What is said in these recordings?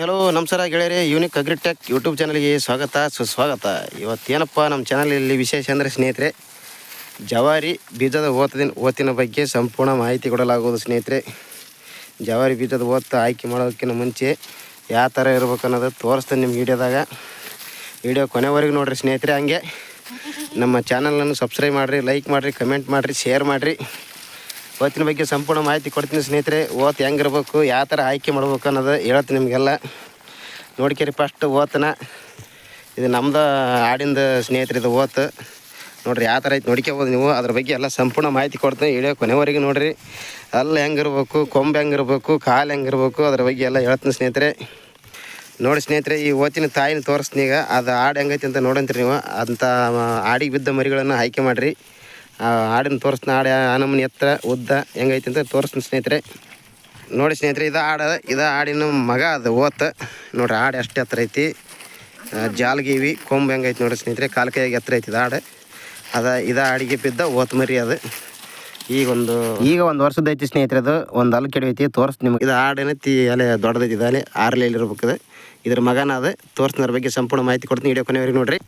Hello ನಮಸ್ಕಾರ ಗೆಳೆಯರೆ unique agritech YouTube ಚಾನಲ್ಗೆ ಸ್ವಾಗತ, ಸುಸ್ವಾಗತ. ಇವತ್ತೇನಪ್ಪ ನಮ್ಮ ಚಾನಲಲ್ಲಿ ವಿಶೇಷ ಅಂದರೆ ಸ್ನೇಹಿತರೆ, ಜವಾರಿ ಬೀಜದ ಓತದಿನ, ಓತಿನ ಬಗ್ಗೆ ಸಂಪೂರ್ಣ ಮಾಹಿತಿ ಕೊಡಲಾಗುವುದು ಸ್ನೇಹಿತರೆ. ಜವಾರಿ ಬೀಜದ ಓತ ಆಯ್ಕೆ ಮಾಡೋದಕ್ಕಿಂತ ಮುಂಚೆ ಯಾವ ಥರ ಇರ್ಬೇಕು ಅನ್ನೋದು ತೋರಿಸ್ತೇನೆ ನಿಮ್ಗೆ ವಿಡಿಯೋದಾಗ. ವಿಡಿಯೋ ಕೊನೆವರೆಗೂ ನೋಡಿರಿ ಸ್ನೇಹಿತರೆ ಹಂಗೆ. ನಮ್ಮ ಚಾನಲನ್ನು ಸಬ್ಸ್ಕ್ರೈಬ್ ಮಾಡಿರಿ ಲೈಕ್ ಮಾಡಿರಿ ಕಮೆಂಟ್ ಮಾಡಿರಿ ಶೇರ್ ಮಾಡಿರಿ. ಓತಿನ ಬಗ್ಗೆ ಸಂಪೂರ್ಣ ಮಾಹಿತಿ ಕೊಡ್ತೀನಿ ಸ್ನೇಹಿತರೆ. ಓತ್ ಹೆಂಗಿರ್ಬೇಕು, ಯಾವ ಥರ ಆಯ್ಕೆ ಮಾಡ್ಬೇಕು ಅನ್ನೋದು ಹೇಳ್ತೀನಿ ನಿಮಗೆಲ್ಲ. ನೋಡ್ಕೇರಿ ಫಸ್ಟ್ ಓತನ. ಇದು ನಮ್ಮದು ಆಡಿಂದ ಸ್ನೇಹಿತರೆ ಇದು ಓತ್. ನೋಡಿರಿ ಯಾವ ಥರ ಐತೆ ನೋಡ್ಕೋಬೋದು ನೀವು. ಅದ್ರ ಬಗ್ಗೆ ಎಲ್ಲ ಸಂಪೂರ್ಣ ಮಾಹಿತಿ ಕೊಡ್ತೀನಿ ಇಳಿಯೋ ಕೊನೆವರೆಗೆ ನೋಡಿರಿ. ಅಲ್ಲಿ ಹೆಂಗಿರ್ಬೇಕು, ಕೊಂಬೆ ಹೆಂಗಿರ್ಬೇಕು, ಕಾಲು ಹೆಂಗಿರ್ಬೇಕು, ಅದ್ರ ಬಗ್ಗೆ ಎಲ್ಲ ಹೇಳ್ತೀನಿ ಸ್ನೇಹಿತರೆ. ನೋಡಿ ಸ್ನೇಹಿತರೆ, ಈ ಓತಿನ ತಾಯಿನ ತೋರಿಸ್ತೀನಿ ಈಗ. ಅದು ಹಾಡು ಹೆಂಗೈತಿ ಅಂತ ನೋಡಂತೀರಿ ನೀವು. ಅಂಥ ಹಾಡಿಗೆ ಬಿದ್ದ ಮರಿಗಳನ್ನು ಆಯ್ಕೆ ಮಾಡಿರಿ. ಆ ಆಡಿನ ಹಾಡು ಆಡ ಆ ನಮೂನಿ ಎತ್ತರ ಉದ್ದ ಹೆಂಗೈತಿ ಅಂತ ತೋರಿಸ್ತೀನಿ ಸ್ನೇಹಿತರೆ. ನೋಡಿ ಸ್ನೇಹಿತರೆ ಇದು ಹಾಡು ಇದು ಹಾಡಿನ ಮಗ ಅದು ಓತ. ನೋಡ್ರಿ ಹಾಡು ಎಷ್ಟು ಎತ್ತರ ಐತಿ. ಜಾಲ್ಗೀವಿ ಕೊಂಬು ಹೆಂಗೈತಿ ನೋಡಿ ಸ್ನೇಹಿತರೆ ಕಾಲು ಕೈಯಾಗಿ ಎತ್ತರ ಐತಿ ಇದು ಹಾಡು. ಅದ ಇದು ಹಾಡಿಗೆ ಬಿದ್ದ ಓತ್ ಮರಿ ಅದು. ಈಗ ಒಂದು ಈಗ ಒಂದು ವರ್ಷದ ಐತಿ ಸ್ನೇಹಿತರೆ ಅದು. ಒಂದು ಅಲ್ಲಿ ಐತಿ ತೋರಿಸ್ತೀನಿ ನಿಮ್ಗೆ. ಇದು ಹಾಡೇನೈತಿ ಅಲ್ಲೇ ದೊಡ್ಡದೈತಿ ಇದು ಅಲ್ಲೇ ಆರ್ಲೇ ಇರ್ಬೇಕು ಇದು. ಇದ್ರ ಮಗನ ಅದು. ತೋರಿಸ್ತೀನಿ ಬಗ್ಗೆ ಸಂಪೂರ್ಣ ಮಾಹಿತಿ ಕೊಡ್ತೀನಿ ವಿಡಿಯೋ ಕೊನೆಯವ್ರಿಗೆ ನೋಡ್ರಿ.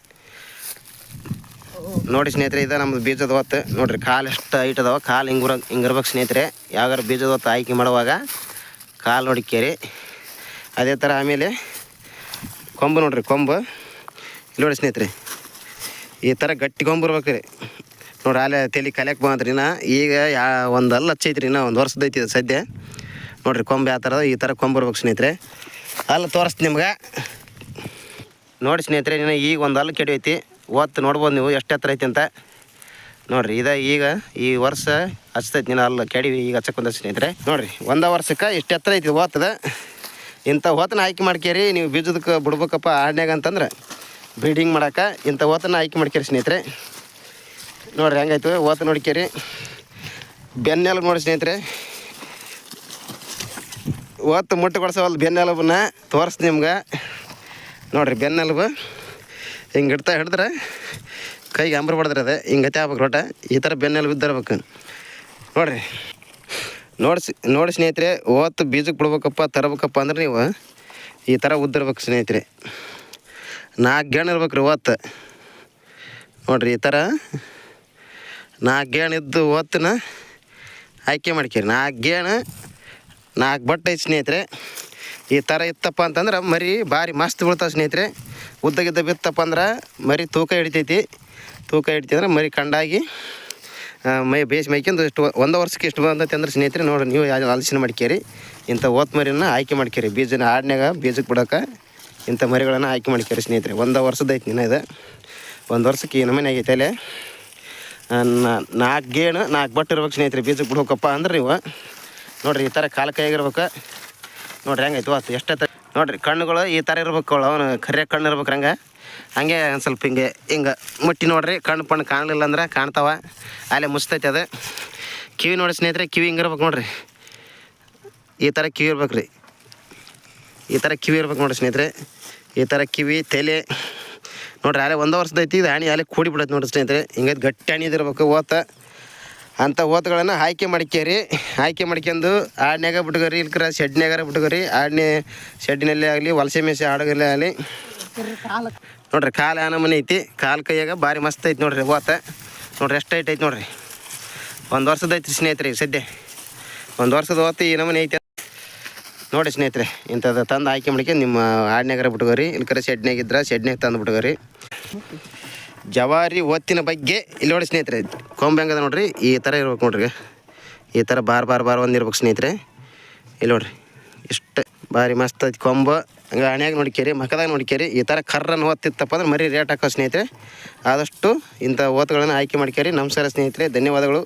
ನೋಡಿ ಸ್ನೇಹಿತರೆ, ಇದು ನಮ್ದು ಬೀಜದ ಹೊತ್ತು ನೋಡ್ರಿ, ಕಾಲು ಎಷ್ಟು ಹೈಟ್ ಅದಾವ, ಕಾಲು ಹಿಂಗಿರ ಹಿಂಗಿರ್ಬೇಕು ಸ್ನೇಹಿತರೆ. ಯಾವಾಗ ಬೀಜದ ಹೊತ್ತು ಆಯ್ಕೆ ಮಾಡುವಾಗ ಕಾಲು ನೋಡಿಕೇರಿ. ಅದೇ ಥರ ಆಮೇಲೆ ಕೊಂಬು ನೋಡ್ರಿ, ಕೊಂಬು. ಇಲ್ಲಿ ನೋಡಿ ಸ್ನೇಹಿತರೆ, ಈ ಥರ ಗಟ್ಟಿ ಕೊಂಬು ಇರ್ಬೇಕು ರೀ. ನೋಡ್ರಿ ಅಲ್ಲೇ ತಲೆ ಕಲಿಯಕ್ಕೆ ಬಂದ್ರಿ ನಾ. ಈಗ ಯಾ, ಒಂದು ಅಲ್ಲ ಹಚ್ಚೈತ್ರಿ ನಾ, ಒಂದು ವರ್ಷದ ಐತಿ ಇದು ಸದ್ಯ. ನೋಡ್ರಿ, ಕೊಂಬು ಯಾವ ಥರ ಈ ಥರ ಕೊಂಬು ಇರ್ಬೇಕು ಸ್ನೇಹಿತರೆ. ಅಲ್ಲಿ ತೋರಿಸ್ತೀನಿ ನಿಮ್ಗೆ. ನೋಡಿ ಸ್ನೇಹಿತರೆ ನೀನು ಈಗ ಒಂದು ಹಲ್ಲು ಕೆಡವೈತಿ ಓತ್ತು ನೋಡ್ಬೋದು ನೀವು ಎಷ್ಟು ಎತ್ತರ ಐತಿ ಅಂತ. ನೋಡ್ರಿ, ಇದ ಈಗ ಈ ವರ್ಷ ಹಚ್ತೈತಿ ನೀನು ಅಲ್ಲ ಕೆಡಿವಿ ಈಗ ಹಚ್ಚಕ್ಕೆ ಬಂದ ಸ್ನೇಹಿತರೆ. ನೋಡ್ರಿ, ಒಂದ ವರ್ಷಕ್ಕೆ ಎಷ್ಟು ಎತ್ತರ ಐತಿ ಓತದ ಇಂಥ ಓತನ ಆಯ್ಕೆ ಮಾಡ್ಕೇರಿ, ನೀವು ಬೀಜದಕ್ಕೆ ಬಿಡ್ಬೇಕಪ್ಪ ಆಡ್ನ್ಯಾಗ ಅಂತಂದ್ರೆ ಬ್ರೀಡಿಂಗ್ ಮಾಡಕ್ಕೆ ಇಂಥ ಓತನ ಆಯ್ಕೆ ಮಾಡ್ಕೇರಿ ಸ್ನೇಹಿತರೆ. ನೋಡ್ರಿ, ಹೆಂಗಾಯ್ತು ಓತ ನೋಡ್ಕೇರಿ. ಬೆನ್ನೆಲುಬು ನೋಡಿ ಸ್ನೇಹಿತರೆ. ಓತ್ ಮುಟ್ಟು ಕೊಡ್ಸವಲ್ಲ ಬೆನ್ನೆಲುಬನ್ನ ತೋರಿಸ್ತೀನಿ ನಿಮ್ಗೆ. ನೋಡ್ರಿ, ಬೆನ್ನೆಲುಬು. ಹಿಂಗೆ ಹಿಡ್ತಾ ಹಿಡಿದ್ರೆ ಕೈಗೆ ಅಂಬ್ರ ಬಡ್ದ್ರೆ ಅದೇ ಹಿಂಗತೆ ಆಗ್ಬೇಕು ಲೋಟ. ಈ ಥರ ಬೆನ್ನೆಲ್ಲಿ ಬಿದ್ದಿರ್ಬೇಕು ನೋಡ್ರಿ. ನೋಡಿ ನೋಡಿ ಸ್ನೇಹಿತರೆ ಓತ್ತು ಬೀಜಕ್ಕೆ ಬಿಡ್ಬೇಕಪ್ಪ, ತರಬೇಕಪ್ಪ ಅಂದ್ರೆ ನೀವು ಈ ಥರ ಉದ್ದಿರ್ಬೇಕು ಸ್ನೇಹಿತರೆ. ನಾಲ್ಕು ಗೇಣ್ ಇರ್ಬೇಕು ರೀ ಓತ್ತು ನೋಡಿರಿ, ಈ ಥರ ನಾಲ್ಕು ಗೇಣ ಇದ್ದು ಓತ್ತನ್ನ ಆಯ್ಕೆ ಮಾಡ್ಕೀರಿ. ನಾಲ್ಕು ಗೇಣು ನಾಲ್ಕು ಬಟ್ಟೆ ಸ್ನೇಹಿತರೆ. ಈ ಥರ ಇತ್ತಪ್ಪ ಅಂತಂದ್ರೆ ಮರಿ ಭಾರಿ ಮಸ್ತ್ ಬೀಳ್ತಾವೆ ಸ್ನೇಹಿತರೆ. ಉದ್ದಗಿದ್ದ ಬಿತ್ತಪ್ಪ ಅಂದ್ರೆ ಮರಿ ತೂಕ ಹಿಡಿತೈತಿ. ತೂಕ ಹಿಡಿತಿ ಅಂದ್ರೆ ಮರಿ ಕಂಡಾಗಿ ಮೈ ಬೇಸ್ ಮೈಕೊಂಡು ಇಷ್ಟು ಒಂದು ವರ್ಷಕ್ಕೆ ಇಷ್ಟು ಬಂದೈತೆ ಅಂದ್ರೆ ಸ್ನೇಹಿತರೆ ನೋಡಿ, ನೀವು ಆಲೋಚನೆ ಮಾಡ್ಕೇರಿ. ಇಂಥ ಓತ್ ಮರಿಯನ್ನು ಆಯ್ಕೆ ಮಾಡ್ಕೇರಿ. ಬೀಜನ ಆಡ್ನಾಗ ಬೀಜಕ್ಕೆ ಬಿಡೋಕೆ ಇಂಥ ಮರಿಗಳನ್ನು ಆಯ್ಕೆ ಮಾಡ್ಕೇರಿ ಸ್ನೇಹಿತರೆ. ಒಂದು ವರ್ಷದ ಐತಿ ನಿನ್ನ ಇದು. ಒಂದು ವರ್ಷಕ್ಕೆ ಏನು ನಮೂನೆ ಆಗೈತೆ ಅಲ್ಲೇ. ನಾಲ್ಕು ಗೇಣು ನಾಲ್ಕು ಬಟ್ಟು ಇರ್ಬೇಕು ಸ್ನೇಹಿತರೆ. ಬೀಜಕ್ಕೆ ಬಿಡ್ಬೇಕಪ್ಪ ಅಂದ್ರೆ ನೀವು ನೋಡಿರಿ ಈ ಥರ ಕಾಲು ಕೈಯಾಗಿರ್ಬೇಕು. ನೋಡ್ರಿ ಹೆಂಗೈತೆ ಆತು ಎಷ್ಟೈತೆ ನೋಡ್ರಿ, ಕಣ್ಣುಗಳು ಈ ಥರ ಇರ್ಬೇಕು ಅವನು ಕರಿಯ ಕಣ್ಣು ಇರ್ಬೇಕು ಹಂಗೆ. ಹಂಗೆ ಒಂದು ಸ್ವಲ್ಪ ಹಿಂಗೆ ಹಿಂಗೆ ಮುಟ್ಟಿ ನೋಡ್ರಿ, ಕಣ್ಣು ಪಣ್ಣು ಕಾಣಲಿಲ್ಲ ಅಂದ್ರೆ ಕಾಣ್ತಾವ. ಅಲ್ಲೇ ಮುಸ್ತೈತೆ ಅದು. ಕಿವಿ ನೋಡಿ ಸ್ನೇಹಿತರೆ, ಕಿವಿ ಹಿಂಗೆ ಇರ್ಬೇಕು ನೋಡ್ರಿ. ಈ ಥರ ಕಿವಿ ಇರ್ಬೇಕು ರೀ ಈ ಥರ ಕಿವಿ ಇರ್ಬೇಕು ನೋಡ್ರಿ ಸ್ನೇಹಿತರೆ. ಈ ಥರ ಕಿವಿ, ತಲೆ. ನೋಡ್ರಿ, ಅಲ್ಲೇ ಒಂದು ವರ್ಷದ ಐತಿ, ಇದು ಹಣಿ ಅಲ್ಲೇ ಕೂಡಿ ಬಿಡತ್ತೆ ನೋಡ್ರಿ ಸ್ನೇಹಿತರೆ. ಹಿಂಗೈತೆ ಗಟ್ಟಿ ಹಣಿ ಇದಿರ್ಬೇಕು ಓತ. ಅಂಥ ಓತುಗಳನ್ನು ಆಯ್ಕೆ ಮಾಡ್ಕೇರಿ. ಆಯ್ಕೆ ಮಾಡ್ಕೊಂಡು ಆಡ್ನ್ಯಾಗ ಬಿಟ್ಕೋರಿ, ಇಲ್ಕರ ಶೆಡ್ನ್ಯಾಗಾರ ಬಿಟ್ಕೋರಿ. ಆಡ್ನೆ ಶೆಡ್ನಲ್ಲೇ ಆಗಲಿ, ವಲಸೆ ಮೇಸೆ ಆಡೋಗಲ್ಲೇ ಆಗಲಿ. ನೋಡ್ರಿ, ಕಾಲು ಆ ಮನೆ ಐತಿ. ಕಾಲು ಕೈಯಾಗ ಭಾರಿ ಮಸ್ತ್ ಐತಿ ನೋಡ್ರಿ ಓತ ನೋಡ್ರಿ, ಎಷ್ಟು ಐಟ್ ಐತಿ ನೋಡ್ರಿ. ಒಂದು ವರ್ಷದ ಐತಿ ಸ್ನೇಹಿತರೆ ಈಗ ಸದ್ಯ. ಒಂದು ವರ್ಷದ ಓತ ಈ ನಮೂನೆ ಐತಿ. ನೋಡಿ ಸ್ನೇಹಿತರೆ ಇಂಥದ್ದು ತಂದು ಆಯ್ಕೆ ಮಾಡ್ಕೊಂಡು ನಿಮ್ಮ ಆಡ್ನ್ಯಾಗಾರ ಬಿಟ್ಕೋರಿ, ಇಲ್ಕರ ಶೆಡ್ನ್ಯಾಗ ಇದ್ರೆ ಶೆಡ್ನ್ಯಾಗ ತಂದು ಬಿಟ್ಕೋರಿ. ಜವಾರಿ ಒತ್ತಿನ ಬಗ್ಗೆ ಇಲ್ಲಿ ನೋಡಿ ಸ್ನೇಹಿತರೆ, ಕೊಂಬೆ ಹೆಂಗದ ನೋಡ್ರಿ, ಈ ಥರ ಇರ್ಬೇಕು ನೋಡ್ರಿ. ಈ ಥರ ಬಾರ್ ಬಾರ್ ಬಾರ್ ಒಂದು ಇರ್ಬೇಕು ಸ್ನೇಹಿತರೆ. ಇಲ್ಲಿ ನೋಡ್ರಿ ಇಷ್ಟು ಭಾರಿ ಮಸ್ತ್ ಐತಿ ಕೊಂಬ. ಹಂಗೆ ಹಣೆಯಾಗ ನೋಡ್ಕೇರಿ, ಮಕದಾಗ ನೋಡ್ಕೇರಿ, ಈ ಥರ ಕರ್ರನ್ನು ಓದ್ತಿತ್ತಪ್ಪ ಅಂದ್ರೆ ಮರಿ ರೇಟ್ ಹಾಕೋ ಸ್ನೇಹಿತರೆ. ಆದಷ್ಟು ಇಂಥ ಓತುಗಳನ್ನು ಆಯ್ಕೆ ಮಾಡ್ಕೇರಿ. ನಮಸ್ಕಾರ ಸ್ನೇಹಿತರೆ, ಧನ್ಯವಾದಗಳು.